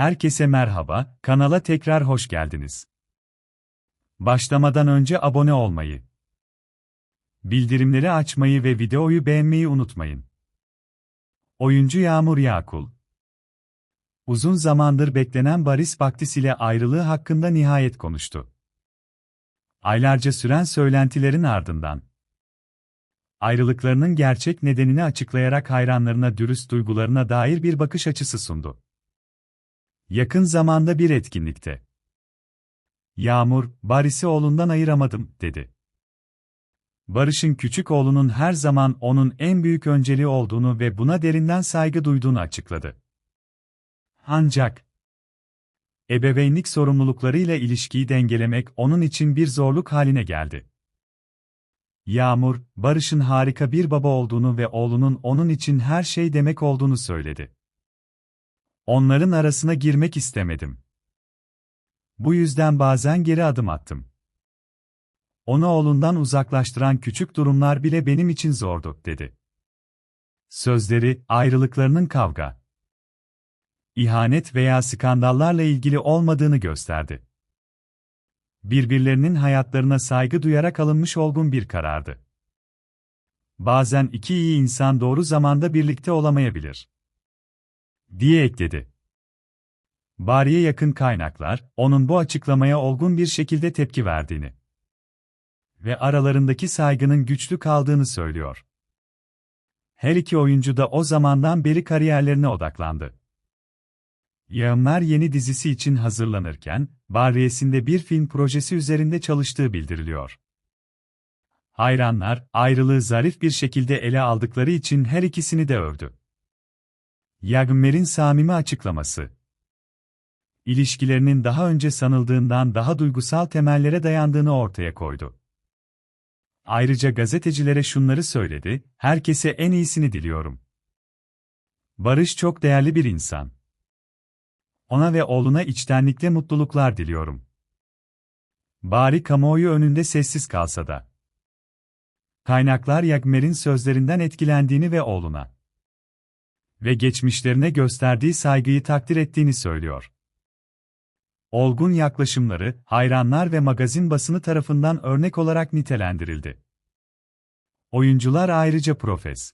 Herkese merhaba, kanala tekrar hoş geldiniz. Başlamadan önce abone olmayı, bildirimleri açmayı ve videoyu beğenmeyi unutmayın. Oyuncu Yağmur Yakul Uzun zamandır beklenen Baris Baktis ile ayrılığı hakkında nihayet konuştu. Aylarca süren söylentilerin ardından ayrılıklarının gerçek nedenini açıklayarak hayranlarına dürüst duygularına dair bir bakış açısı sundu. Yakın zamanda bir etkinlikte. Yağmur, Baris'i oğlundan ayıramadım, dedi. Barış'ın küçük oğlunun her zaman onun en büyük önceliği olduğunu ve buna derinden saygı duyduğunu açıkladı. Ancak, ebeveynlik sorumluluklarıyla ilişkiyi dengelemek onun için bir zorluk haline geldi. Yağmur, Barış'ın harika bir baba olduğunu ve oğlunun onun için her şey demek olduğunu söyledi. Onların arasına girmek istemedim. Bu yüzden bazen geri adım attım. Onu oğlundan uzaklaştıran küçük durumlar bile benim için zordu, dedi. Sözleri, ayrılıklarının kavga, ihanet veya skandallarla ilgili olmadığını gösterdi. Birbirlerinin hayatlarına saygı duyarak alınmış olgun bir karardı. Bazen iki iyi insan doğru zamanda birlikte olamayabilir diye ekledi. Bari'ye yakın kaynaklar, onun bu açıklamaya olgun bir şekilde tepki verdiğini ve aralarındaki saygının güçlü kaldığını söylüyor. Her iki oyuncu da o zamandan beri kariyerlerine odaklandı. Yağımlar yeni dizisi için hazırlanırken, Barriyesinde bir film projesi üzerinde çalıştığı bildiriliyor. Hayranlar, ayrılığı zarif bir şekilde ele aldıkları için her ikisini de övdü. Yagmer'in samimi açıklaması. İlişkilerinin daha önce sanıldığından daha duygusal temellere dayandığını ortaya koydu. Ayrıca gazetecilere şunları söyledi, herkese en iyisini diliyorum. Barış çok değerli bir insan. Ona ve oğluna içtenlikle mutluluklar diliyorum. Bari kamuoyu önünde sessiz kalsa da. Kaynaklar Yagmer'in sözlerinden etkilendiğini ve oğluna ve geçmişlerine gösterdiği saygıyı takdir ettiğini söylüyor. Olgun yaklaşımları, hayranlar ve magazin basını tarafından örnek olarak nitelendirildi. Oyuncular ayrıca Profes.